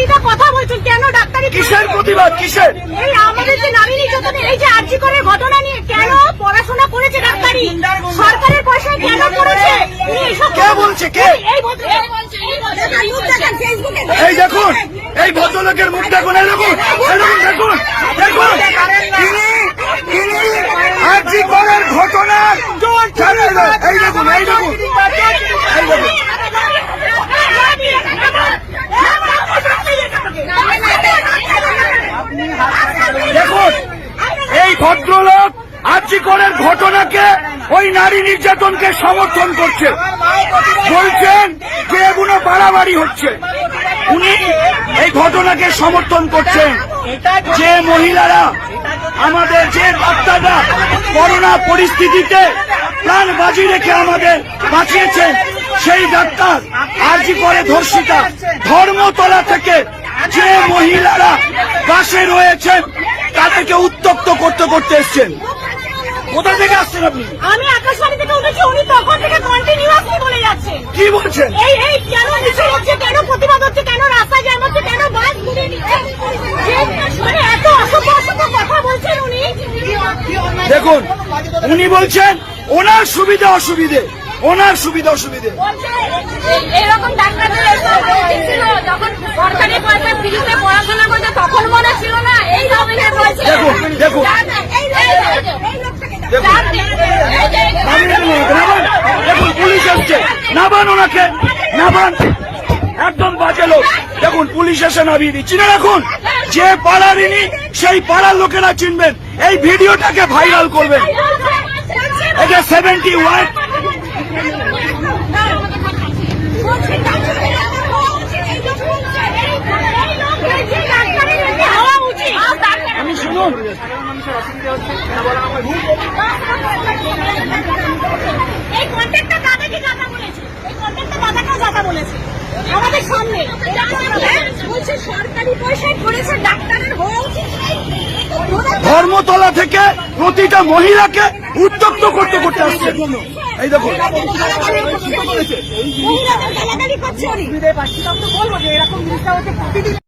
প্রতিটা কথা বলছেন কেন ডাক্তারি কিসের প্রতিবাদ? কিসের? এই আমাদের যে নারী নির্যাতনের এই যে আর্জি করে ঘটনা নিয়ে কেন পড়াশোনা করেছে ডাক্তারি? সরকারের পয়সায় কেন করেছে? কে বলছে? কে? এই এই বলছে? দেখেন এই দেখুন এই ভদ্রলোকের মুখ দেখুন এই দেখুন এই দেখুন দেখুন তিনি তিনি আর্জি করার ঘটনা। এই দেখুন এই দেখুন এই দেখুন দেখুন। আর্জি ঘটনাকে ওই নারী নির্যাতনকে সমর্থন করছে। বলছেন যে এগুলো বাড়াবাড়ি হচ্ছে। উনি এই ঘটনাকে সমর্থন করছেন যে মহিলারা আমাদের যে ডাক্তাররা করোনা পরিস্থিতিতে প্রাণ বাজি রেখে আমাদের বাঁচিয়েছেন, সেই ডাক্তার আর্জি করে ধর্ষিতা ধর্মতলা থেকে যে মহিলারা পাশে রয়েছেন, তাদেরকে উত্তপ্ত করতে করতে এসছেন। কোথা থেকে আসছেন আপনি? আমি আকাশবাণী থেকে উঠেছি উনি তখন থেকে কন্টিনিউয়াসলি বলে যাচ্ছে কি বলছেন? এই এই কেন মিছিল হচ্ছে কেন প্রতিবাদ হচ্ছে কেন রাস্তায় জ্যাম হচ্ছে কেন বাস ঘুরে নিচ্ছে? মানে এত অসভ্য অসভ্য কথা বলছেন উনি। দেখুন উনি বলছেন ওনার সুবিধা অসুবিধে ওনার সুবিধা অসুবিধে। এরকম ডাক্তারদের ছিল যখন সরকারি পয়সা ফ্রিতে পড়াশোনা করছে তখন মনে ছিল না এই দেখুন। দেখুন। নামিয়ে দিন ওনাকে, নামান। দেখুন পুলিশ আসছে নাবান ওনাকে। নাবান একদম বাজে লোক। দেখুন, পুলিশ এসে নামিয়ে দিচ্ছি। না রাখুন, যে পাড়ার ইনি, সেই পাড়ার লোকেরা চিনবেন। এই ভিডিওটাকে ভাইরাল করবেন। এটা সেভেন্টি ওয়ান আমি শুনুন এই কন্ট্রাক্টটা দাদাকে কথা বলেছে এই কন্ট্রাক্টটা দাদাকেও কথা বলেছে। আমাদের সামনে বলছে। সরকারি পয়সায় করেছে ডাক্তারের হওয়া উচিত ধর্মতলা থেকে প্রতিটা মহিলাকে উত্তপ্ত করতে করতে আসছে। এই দেখুন মহিলাদের গালাগালি করছে। বলব যে এরকম জিনিসটা হচ্ছে প্রতিদিন